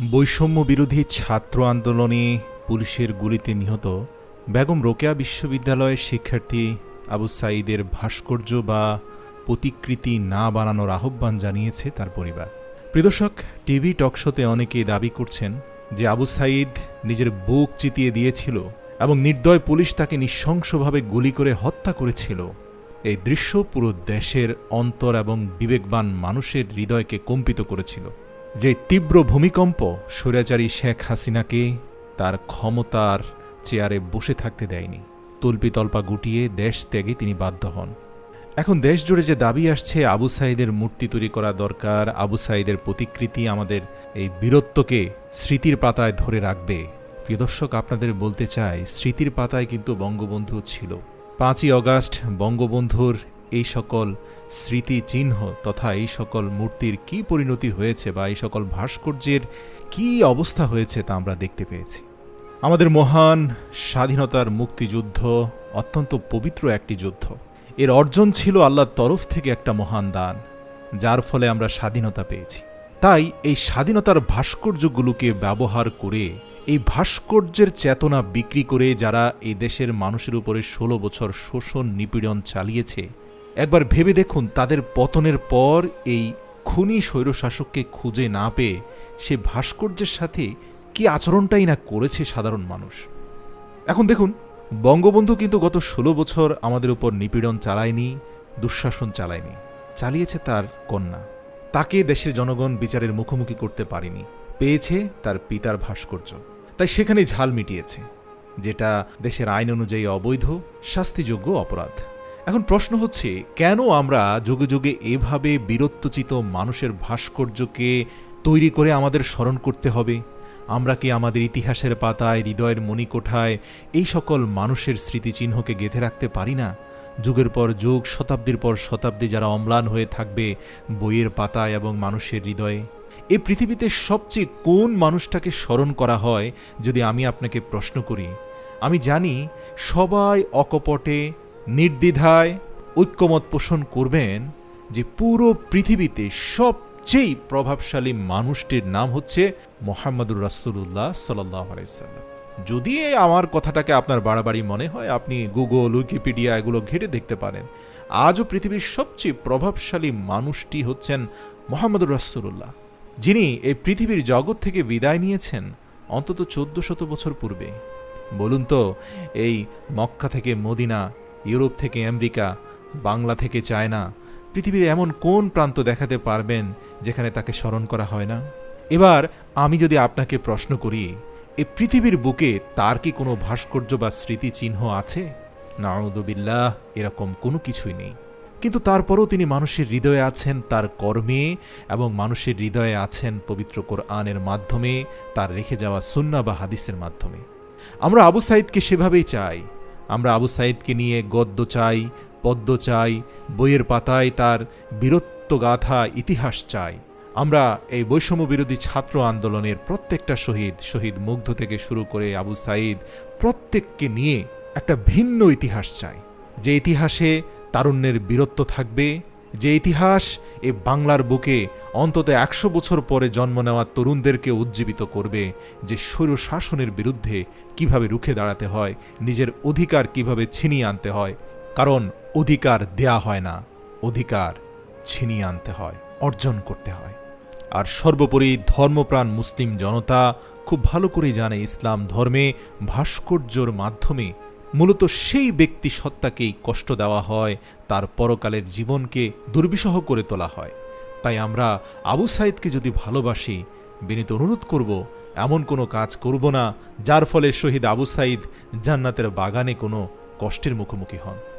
বৈষম্য বিরোধী ছাত্র আন্দোলনে পুলিশের গুলিতে নিহত বেগম রোকেয়া বিশ্ববিদ্যালয়ের শিক্ষার্থী আবু সাঈদের ভাস্কর্য বা প্রতিকৃতি না বানানোর আহ্বান জানিয়েছে তার পরিবার। প্রিদর্শক টিভি টকশোতে অনেকেই দাবি করছেন যে আবু সাঈদ নিজের বুক চিতিয়ে দিয়েছিল এবং নির্দয় পুলিশ তাকে নৃশংসভাবে গুলি করে হত্যা করেছিল। এই দৃশ্য পুরো দেশের অন্তর এবং বিবেকবান মানুষের হৃদয়কে কম্পিত করেছিল। যে তীব্র ভূমিকম্প স্বৈরাচারী শেখ হাসিনাকে তার ক্ষমতার চেয়ারে বসে থাকতে দেয়নি। তল্পিতল্পা গুটিয়ে দেশ ত্যাগে তিনি বাধ্য হন। এখন দেশ জুড়ে যে দাবি আসছে, আবু সাইদের মূর্তি তৈরি করা দরকার, আবু সাইদের প্রতিকৃতি আমাদের এই বীরত্বকে স্মৃতির পাতায় ধরে রাখবে। প্রিয় দর্শক, আপনাদের বলতে চাই, স্মৃতির পাতায় কিন্তু বঙ্গবন্ধু ছিল। পাঁচই অগাস্ট বঙ্গবন্ধুর এই সকল স্মৃতি চিহ্ন তথা এই সকল মূর্তির কি পরিণতি হয়েছে বা এই সকল ভাস্কর্যের কি অবস্থা হয়েছে তা আমরা দেখতে পেয়েছি। আমাদের মহান স্বাধীনতার মুক্তিযুদ্ধ অত্যন্ত পবিত্র একটি যুদ্ধ। এর অর্জন ছিল আল্লাহর তরফ থেকে একটা মহান দান, যার ফলে আমরা স্বাধীনতা পেয়েছি। তাই এই স্বাধীনতার ভাস্কর্যগুলোকে ব্যবহার করে, এই ভাস্কর্যের চেতনা বিক্রি করে যারা এই দেশের মানুষের উপরে ষোলো বছর শোষণ নিপীড়ন চালিয়েছে একবার ভেবে দেখুন তাদের পতনের পর এই খুনি স্বৈরশাসককে খুঁজে না পেয়ে সে ভাস্কর্যের সাথে কি আচরণটাই না করেছে সাধারণ মানুষ। এখন দেখুন, বঙ্গবন্ধু কিন্তু গত ষোলো বছর আমাদের উপর নিপীড়ন চালায়নি, দুঃশাসন চালায়নি, চালিয়েছে তার কন্যা। তাকে দেশের জনগণ বিচারের মুখোমুখি করতে পারেনি, পেয়েছে তার পিতার ভাস্কর্য। তাই সেখানে ঝাল মিটিয়েছে, যেটা দেশের আইন অনুযায়ী অবৈধ, শাস্তিযোগ্য অপরাধ। এখন প্রশ্ন হচ্ছে, কেন আমরা যুগে যুগে এভাবে বীরত্বচিত মানুষের ভাস্কর্যকে তৈরি করে আমাদের স্মরণ করতে হবে? আমরা কি আমাদের ইতিহাসের পাতায়, হৃদয়ের মণিকোঠায় এই সকল মানুষের স্মৃতিচিহ্নকে গেঁথে রাখতে পারি না? যুগের পর যুগ, শতাব্দীর পর শতাব্দী যারা অম্লান হয়ে থাকবে বইয়ের পাতায় এবং মানুষের হৃদয়ে। এই পৃথিবীতে সবচেয়ে কোন মানুষটাকে স্মরণ করা হয়, যদি আমি আপনাকে প্রশ্ন করি? আমি জানি সবাই অকপটে নির্দ্বিধায় ঐক্যমত পোষণ করবেন যে পুরো পৃথিবীতে সবচেয়ে প্রভাবশালী মানুষটির নাম হচ্ছে মোহাম্মদুর রাসুল্লাহ সাল্লাহ আলাইসাল্লাম যদি আমার কথাটাকে আপনার বাড়াবাড়ি মনে হয়, আপনি গুগল, উইকিপিডিয়া এগুলো ঘেটে দেখতে পারেন। আজও পৃথিবীর সবচেয়ে প্রভাবশালী মানুষটি হচ্ছেন মোহাম্মদুর রাসুল্লাহ যিনি এই পৃথিবীর জগৎ থেকে বিদায় নিয়েছেন অন্তত চোদ্দ শত বছর পূর্বে। বলুন তো, এই মক্কা থেকে মদিনা ইউরোপ থেকে আমেরিকা, বাংলা থেকে চায়না, পৃথিবীর এমন কোন প্রান্ত দেখাতে পারবেন যেখানে তাকে স্মরণ করা হয় না? এবার আমি যদি আপনাকে প্রশ্ন করি, এ পৃথিবীর বুকে তার কি কোনো ভাস্কর্য বা স্মৃতিচিহ্ন আছে? নাউদুবিল্লাহ এরকম কোনো কিছুই নেই। কিন্তু তারপরও তিনি মানুষের হৃদয়ে আছেন তার কর্মে এবং মানুষের হৃদয়ে আছেন পবিত্র কোরআনের মাধ্যমে, তার রেখে যাওয়া সুন্না বা হাদিসের মাধ্যমে। আমরা আবু সাইদকে সেভাবেই চাই আমরা আবু সাইদকে নিয়ে গদ্য চাই, পদ্য চাই, বইয়ের পাতায় তার বীরত্ব গাথা ইতিহাস চাই। আমরা এই বৈষম্য বিরোধী ছাত্র আন্দোলনের প্রত্যেকটা শহীদ শহীদ মুগ্ধ থেকে শুরু করে আবু সাইদ প্রত্যেককে নিয়ে একটা ভিন্ন ইতিহাস চাই। যে ইতিহাসে তারুণ্যের বীরত্ব থাকবে যে ইতিহাস এ বাংলার বুকে অন্তত একশো বছর পরে জন্ম নেওয়া তরুণদেরকে উজ্জীবিত করবে যে স্বৈর শাসনের বিরুদ্ধে কীভাবে রুখে দাঁড়াতে হয়, নিজের অধিকার কীভাবে ছিনিয়ে আনতে হয়। কারণ অধিকার দেয়া হয় না, অধিকার ছিনিয়ে আনতে হয়, অর্জন করতে হয়। আর সর্বোপরি ধর্মপ্রাণ মুসলিম জনতা খুব ভালো করে জানে ইসলাম ধর্মে ভাস্কর্যর মাধ্যমে মূলত সেই ব্যক্তি সত্তাকেই কষ্ট দেওয়া হয়, তার পরকালের জীবনকে দুর্বিষহ করে তোলা হয়। তাই আমরা আবু সাইদকে যদি ভালোবাসি, বিনীত অনুরোধ করব, এমন কোনো কাজ করব না, যার ফলে শহীদ আবু সাইদ জান্নাতের বাগানে কোনো কষ্টের মুখোমুখি হন।